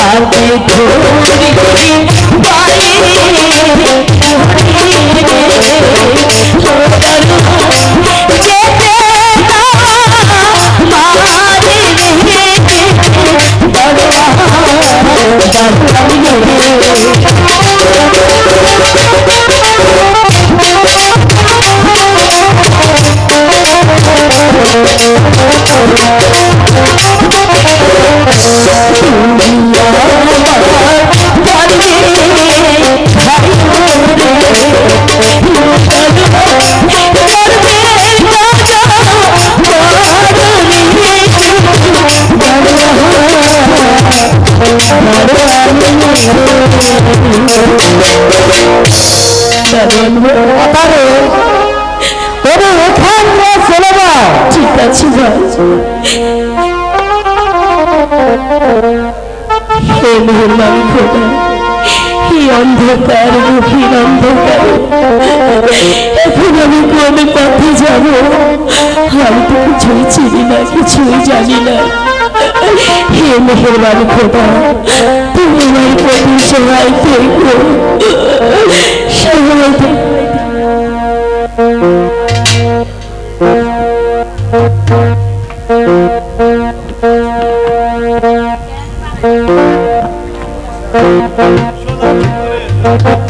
আমি ঘুরি বাড়ি তারে ঠিক আছে হে খোদা অন্ধকার গভীর অন্ধকার আমি পথে যাব আমি তো না কিছুই জানি না হে মেহরবান খোদা তুমি আমার প্রতি সহায় থেকো Thank you.